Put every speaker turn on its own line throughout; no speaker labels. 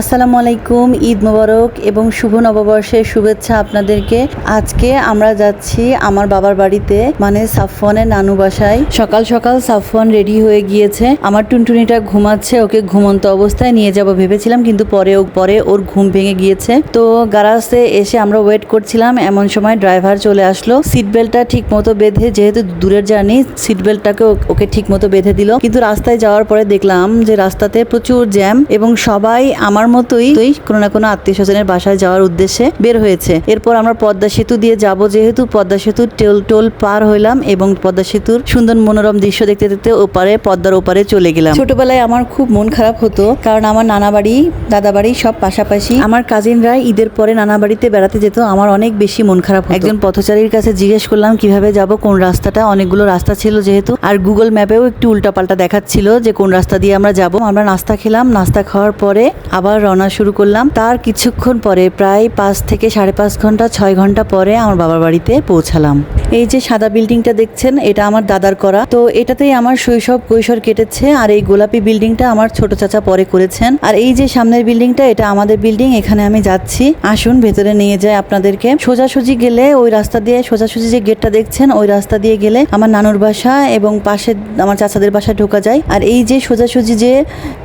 আসসালামু আলাইকুম, ঈদ মোবারক এবং শুভ নববর্ষের শুভেচ্ছা আপনাদেরকে। আজকে আমরা যাচ্ছি আমার বাবার বাড়িতে মানে সাফওয়ানের নানু বাসায়। সকাল সকাল সাফওয়ান রেডি হয়ে গিয়েছে। আমার টুনটুনিটা ঘুমাচ্ছে, ওকে ঘুমন্ত অবস্থায় নিয়ে যাব ভেবেছিলাম, কিন্তু পরে ও পরে ওর ঘুম ভেঙে গিয়েছে। তো গারাজে এসে আমরা ওয়েট করছিলাম, এমন সময় ড্রাইভার চলে আসলো। সিট বেল্টটা ঠিক মতো বেঁধে, যেহেতু দূরের জার্নি সিট বেল্টটাকে ওকে ঠিক মতো বেঁধে দিল। কিন্তু রাস্তায় যাওয়ার পরে দেখলাম যে রাস্তাতে প্রচুর জ্যাম এবং সবাই আমার মতোই তোই কোনো না কোনো আত্মীয় স্বজনের বাসায় যাওয়ার উদ্দেশ্যে বের হয়েছে। এরপর আমরা পদ্মা সেতু দিয়ে যাব, যেহেতু পদ্মা সেতুর টোল টোল পার হইলাম এবং পদ্মা সেতুর সুন্দর মনোরম দৃশ্য দেখতে দেখতে ওপারে, পদ্মার ওপারে চলে গেলাম। ছোটবেলায় আমার খুব মন খারাপ হতো, কারণ আমার নানা বাড়ি, দাদা বাড়ি সব পাশাপাশি আমার কাজিনরা ঈদের পরে নানা বাড়িতে বেড়াতে যেত, আমার অনেক বেশি মন খারাপ একজন পথচারীর কাছে জিজ্ঞেস করলাম, কীভাবে যাব? কোন রাস্তাটা? অনেকগুলো রাস্তা ছিল যেহেতু, আর গুগল ম্যাপেও একটু উল্টাপাল্টা দেখাচ্ছিল যে কোন রাস্তা দিয়ে আমরা যাব। আমরা নাস্তা খেলাম, নাস্তা খাওয়ার পরে আবার রওনা শুরু করলাম। তার কিছুক্ষণ পরে প্রায় পাঁচ থেকে সাড়ে পাঁচ ঘণ্টা, ছয় ঘণ্টা পরে আমার বাবার বাড়িতে পৌঁছালাম। এই যে সাদা বিল্ডিংটা দেখছেন, এটা আমার দাদার করা। তো এটাতেই আমার শৈশব কৈশোর কেটেছে আর এই গোলাপি বিল্ডিংটা আমার ছোট চাচা পরে করেছেন। আর এই যে সামনের বিল্ডিংটা, এটা আমাদের বিল্ডিং, এখানে আমি যাচ্ছি। আসুন, ভেতরে নিয়ে যাই আপনাদেরকে। সোজাসুজি গেলে ওই রাস্তা দিয়ে, সোজাসুজি যে গেটটা দেখছেন, ওই রাস্তা দিয়ে গেলে আমার নানুর বাসা এবং পাশে আমার চাচাদের বাসায় ঢোকা যায়। আর এই যে সোজাসুজি যে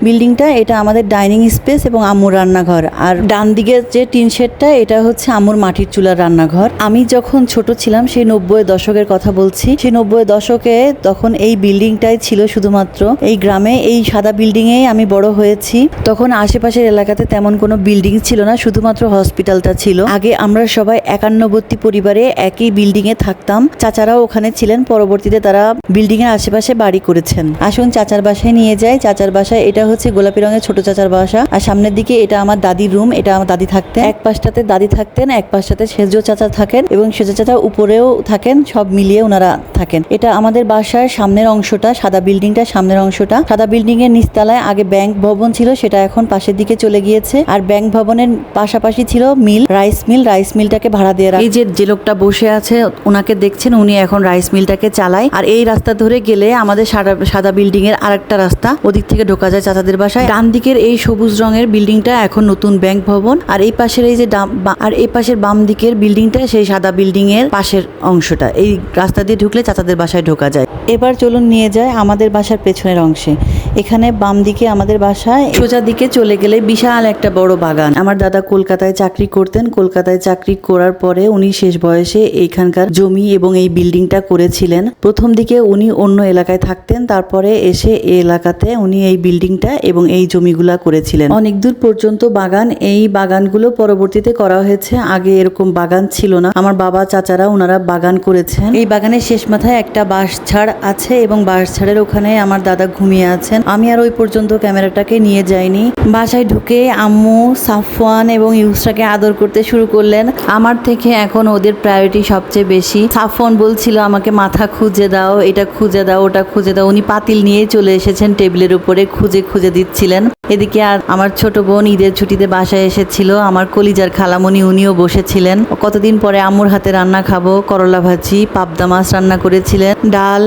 বিল্ডিংটা, এটা আমাদের ডাইনিং স্পেস এবং আম্মুর রান্নাঘর। আর ডান দিকে যে টিন শেডটা, এটা হচ্ছে আম্মুর মাটির চুলার রান্নাঘর। আমি যখন ছোট ছিলাম, সেই নব্বই দশকের কথা বলছি, সেই নব্বই দশকে তখন এই বিল্ডিংটাই ছিল শুধুমাত্র। এই গ্রামে, এই সাদা বিল্ডিং এ আমি বড় হয়েছি। তখন আশেপাশের এলাকাতে তেমন কোনো বিল্ডিং ছিল না, শুধুমাত্র হসপিটালটা ছিল। আগে আমরা সবাই একান্নবর্তী পরিবারে একই বিল্ডিং এ থাকতাম। চাচারাও ওখানে ছিলেন, পরবর্তীতে তারা বিল্ডিং এর আশেপাশে বাড়ি করেছেন। আসুন চাচার বাসায় নিয়ে যাই। চাচার বাসায়, এটা হচ্ছে গোলাপি রঙের ছোট চাচার বাসা। আর সামনের দিকে এটা আমার দাদির রুম, এটা আমার দাদি থাকতেন। এক পাশটাতে দাদি থাকতেন, এক পাশটাতে সেজ চাচা থাকেন এবং সেজ চাচা উপরেও থাকেন সব মিলিয়ে ওনারা থাকেন। এটা আমাদের বাসার সামনের অংশটা, সাদা বিল্ডিংটা সামনের অংশটা। সাদা বিল্ডিং এর নিচতলায় আগে ব্যাংক ভবন ছিল, সেটা এখন পাশের দিকে চলে গিয়েছে। আর ব্যাংক ভবনের পাশাপাশি ছিল মিল, রাইস মিল। রাইস মিলটাকে ভাড়া দিয়ে এই যে যে লোকটা বসে আছে, ওনাকে দেখছেন, উনি এখন রাইস মিলটাকে চালায়। আর এই রাস্তা ধরে গেলে আমাদের সাদা সাদা বিল্ডিং এর আরেকটা রাস্তা, ওদিক থেকে ঢোকা যায় চাচাদের বাসায়। ডান দিকের এই সবুজ রঙের বিল্ডিংটা এখন নতুন ব্যাংক ভবন। আর এই পাশের এই যে আর এই পাশের বাম দিকের বিল্ডিংটা সেই সাদা বিল্ডিং এর পাশের অংশটা এই রাস্তা দিয়ে ঢুকলে চাচাদের বাসায় ঢোকা যায়। এবার চলুন নিয়ে যায় আমাদের বাসার পেছনের অংশে। এখানে বাম দিকে আমাদের বাসায় সোজা দিকে চলে গেলে বিশাল একটা বড় বাগান। আমার দাদা কলকাতায় চাকরি করতেন। কলকাতায় চাকরি করার পরে উনি শেষ বয়সে এইখানকার জমি এবং এই বিল্ডিংটা করেছিলেন। প্রথম দিকে উনি অন্য এলাকায় থাকতেন, তারপরে এসে এই এলাকাতে উনি এই বিল্ডিংটা এবং এই জমিগুলা করেছিলেন। অনেক দূর পর্যন্ত বাগান, এই বাগানগুলো পরবর্তীতে করা হয়েছে। আগে এরকম বাগান ছিল না। আমার বাবা, চাচারা ওনারা বাগান করেছেন। এই বাগানের শেষ মাথায় একটা বাঁশ ঝাড় আছে এবং বাঁশ ঝাড়ের ওখানে আমার দাদা ঘুমিয়ে আছেন। আমি আর ওই পর্যন্ত ক্যামেরাটাকে নিয়ে যাইনি। বাসায় ঢুকে আম্মু, সাফওয়ান এবং ইউসরাকে আদর করতে শুরু করলেন। আমার থেকে এখন ওদের প্রায়োরিটি সবচেয়ে বেশি। সাফওয়ান বলছিল, আমাকে মাথা খুঁজে দাও, এটা খুঁজে দাও, ওটা খুঁজে দাও। উনি পাতিল নিয়ে চলে এসেছেন টেবিলের উপরে, খুঁজে খুঁজে দিচ্ছিলেন। এদিকে আর আমার ছোট বোন ঈদের ছুটিতে বাসায় এসেছিল আমার কলিজার খালামণি উনিও বসেছিলেন। কতদিন পরে আম্মুর হাতে রান্না খাব করলা ভাজি পাবদা মাছ রান্না করেছিলেন। ডাল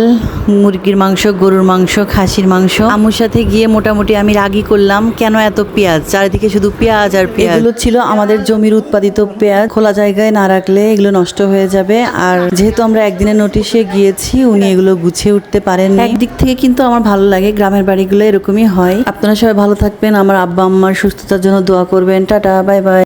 মুরগির মাংস গরুর মাংস খাসির মাংস। আম্মুর সাথে গিয়ে মোটামুটি আমি রাগি করলাম কেন এত পেঁয়াজ? চারিদিকে শুধু পেঁয়াজ আর পেঁয়াজ। এগুলো ছিল আমাদের জমির উৎপাদিত পেঁয়াজ। খোলা জায়গায় না রাখলে এগুলো নষ্ট হয়ে যাবে। আর যেহেতু আমরা একদিনের নোটিশে গিয়েছি উনি এগুলো গুছিয়ে উঠতে পারেন একদিক থেকে কিন্তু আমার ভালো লাগে গ্রামের বাড়িগুলো এরকমই হয়। আপনারা সবাই ভালো থাকবেন আমার আব্বা আম্মার সুস্থতার জন্য দোয়া করবেন। Tata bye bye